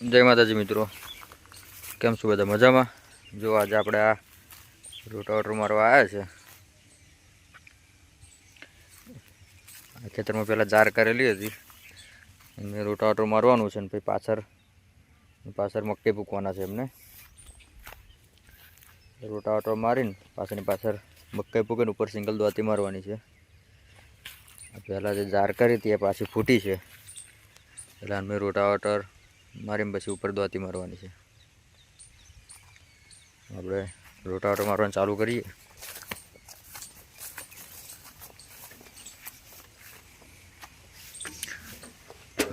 જય માતાજી મિત્રો. કેમ છો બધા? મજામાં? જો આજે આપણે આ રોટાવટર મારવા આવ્યા છે. ખેતરમાં પહેલાં જાર કરેલી હતી. એમને રોટાવટર મારવાનું છે ને પછી પાછળ પાછળ મક્કી પૂકવાના છે એમને. રોટાવટર મારીને પાછળની પાછળ મકાઈ પૂકીને ઉપર સિંગલ દોતી મારવાની છે. પહેલાં જે જાર કરી હતી એ પાછી ફૂટી છે. એટલે અમે રોટાવટર મારીને પછી ઉપર દોતી મારવાની છે. આપણે રોટાવટો મારવાનું ચાલુ કરીએ.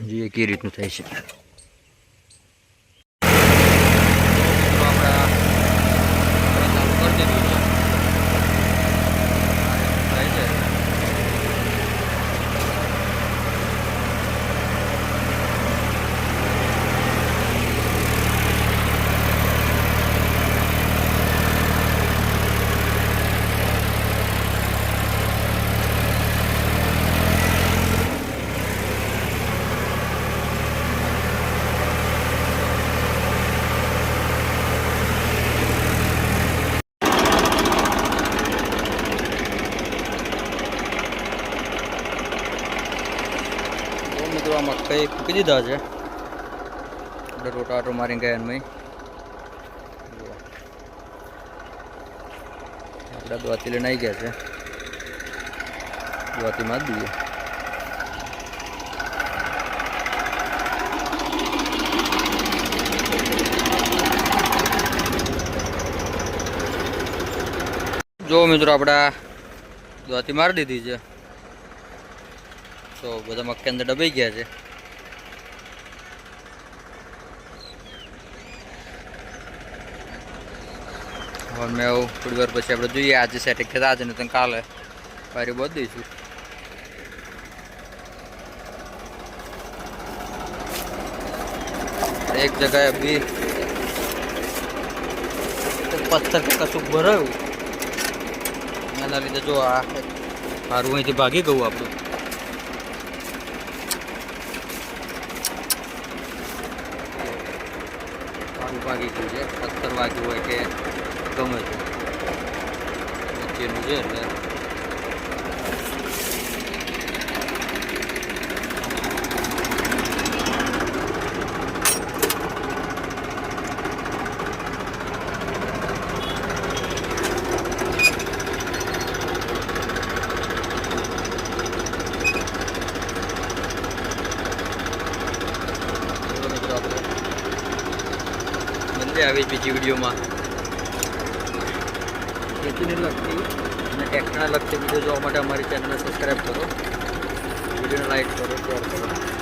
જોઈએ કઈ રીતનું થાય છે થાય છે તો મિત્રો કઈ ફૂકી દીધા છે? રોટાટો મારી ગયા મેં આપણે દ્વાતી લઈને આવી ગયા છે. દ્વાતીમાં જ દઈએ. જો મિત્રો, આપણા દ્વાતી મારી દીધી છે. તો બધા મક્કી અંદર ડબાઈ ગયા છે. હવે મેં આવું થોડી વાર પછી આપણે જોઈએ આજે સેટિંગ થતા, આજે ને કાલે પારી બધ દઈશું. એક જગ્યાએ બી પથ્થર કે કશું ભરાયું. એના લીધે જો આ મારું અહીંથી ભાગી ગયું આપણું. સારું વાગી ગયું છે. પથ્થર વાગ્યું હોય કે ગમે તે. વચ્ચેનું છે એટલે ચલો મિત્રો આપણે મળીએ આવી બીજી વિડીયોમાં. ખેતીને લગતી અને ટેક્ટરને લગતી વીડિયો જોવા માટે અમારી ચેનલને સબસ્ક્રાઈબ કરો. વિડીયોને લાઈક કરો શેર કરો.